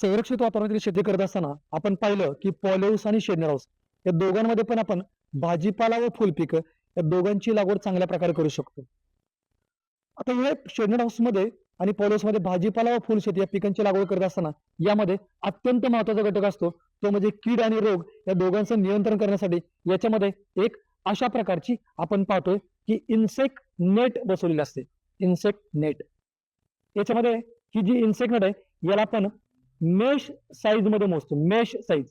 संरक्षित वातावरणातील शेती करत असताना आपण पाहिलं की पॉलेऊस आणि शेडनर हाऊस या दोघांमध्ये पण आपण भाजीपाला व फुलपीक या दोघांची लागवड चांगल्या प्रकारे करू शकतो. आता या शेडनर हाऊसमध्ये आणि पॉलेऊसमध्ये भाजीपाला व फुलशेती या पिकांची लागवड करत असताना यामध्ये अत्यंत महत्त्वाचा घटक असतो. तो म्हणजे कीड आणि रोग या दोघांचं नियंत्रण करण्यासाठी याच्यामध्ये एक अशा प्रकारची आपण पाहतोय की इन्सेक्ट नेट बसवलेली असते. Insect net. याच्यामध्ये ही जी इन्सेक्ट नेट आहे याला आपण मेश साईजमध्ये मोजतो. मेश साईज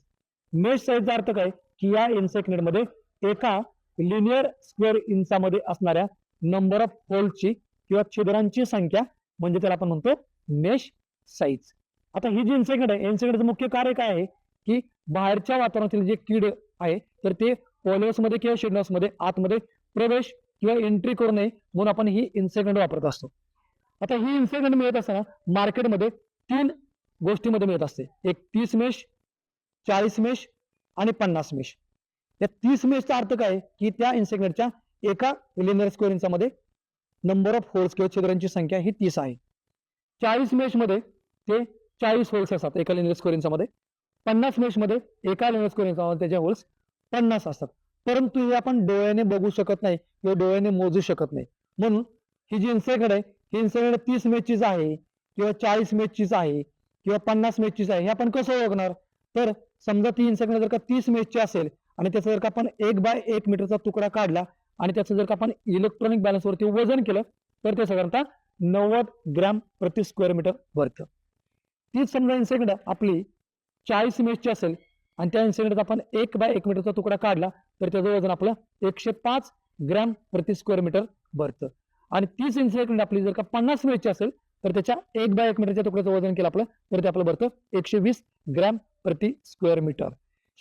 मेश साईजचा अर्थ काय? की या इन्सेक्टमध्ये एका लिनियर स्क्वेअर इंचामध्ये असणाऱ्या नंबर ऑफ होलची किंवा छिद्रांची संख्या म्हणजे त्याला आपण म्हणतो मेश साईज आता ही जी इन्सेक्ट आहे इन्सेक्टचं मुख्य कार्य काय आहे? की बाहेरच्या वातावरणातील जे कीड आहे तर ते पॉलिओसमध्ये किंवा शेडनॉसमध्ये आतमध्ये प्रवेश किंवा एंट्री करू नये म्हणून आपण ही इन्सेक्ट वापरत असतो. आता ही इन्सेक्ट मिळत असताना मार्केटमध्ये तीन गोष्टीमध्ये मिळत असते. एक तीस मेश चाळीस मेश आणि पन्नास मेश या तीस मेशचा अर्थ काय? की त्या इन्सेक्टच्या एका लिनियर स्क्वेअर इंचामध्ये नंबर ऑफ होल्स किंवा छिद्रांची संख्या ही तीस आहे. चाळीस मेशमध्ये ते चाळीस होल्स असतात एका लिनियर स्क्वेअर इंचामध्ये पन्नास मेशमध्ये एका लिनियर स्क्वेअर इंचामध्ये त्याचे होल्स पन्नास असतात. परंतु हे आपण डोळ्याने बघू शकत नाही किंवा डोळ्याने मोजू शकत नाही. म्हणून ही जी इन्सेक्ट आहे ही इन्सेक्ट तीस मेचचीच आहे किंवा चाळीस मेचचीच आहे. किंवा पन्नास मेचचीच आहे हे आपण कसं ओळखणार? तर समजा ती इन्सेक्ट जर का तीस मॅचची असेल आणि त्याचा जर का आपण एक बाय एक मीटरचा तुकडा काढला आणि त्याचं जर का आपण इलेक्ट्रॉनिक बॅलन्स वरती वजन केलं तर ते साधारणतः नव्वद ग्रॅम प्रति स्क्वेअर मीटर भरतं तीच समजा इन्सेक्ट आपली चाळीस मेचची असेल आणि त्या इन्सेक्टचा आपण एक बाय एक मीटरचा तुकडा काढला तर त्याचं वजन आपलं एकशे पाच ग्रॅम प्रति स्क्वेअर मीटर भरतं आणि तीच इन्सेक्ट आपली जर का पन्नास मेचची असेल तर त्याच्या एक बाय एक मीटरच्या तुकड्याचं वजन केलं आपलं. तर ते आपलं भरतं एकशे वीस ग्रॅम प्रति स्क्वेअर मीटर.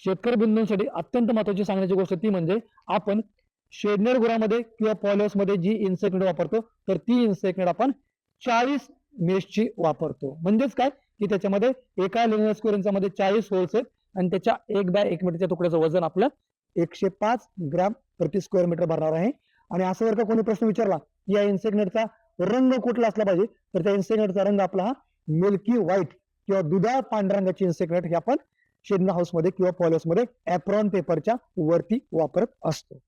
शेतकरी बिंदूंसाठी अत्यंत महत्वाची सांगण्याची गोष्ट ती म्हणजे आपण शेडनेर गुरामध्ये किंवा पॉलिओसमध्ये जी इन्सेक्ट वापरतो तर ती इन्सेक्ट आपण चाळीस मेशची वापरतो. म्हणजेच काय? की त्याच्यामध्ये एका लिनियर स्क्वेअर इंचामध्ये चाळीस होल्स आहेत आणि त्याच्या एक बाय एक मीटरच्या तुकड्याचं वजन आपलं एकशे पाच ग्रॅम प्रति स्क्वेअर मीटर भरणार आहे. आणि असं जर का कोणी प्रश्न विचारला या इन्सेक्टनेटचा रंग कुठला असला पाहिजे तर त्या इन्सेक्टनेटचा रंग आपला हा मिल्की व्हाईट किंवा दुधाळ पांढऱ्या रंगाची इन्सेक्टनेट हे आपण शेडना हाऊसमध्ये किंवा पॉलिओसमध्ये ऍप्रॉन पेपरच्या वरती वापरत असतो.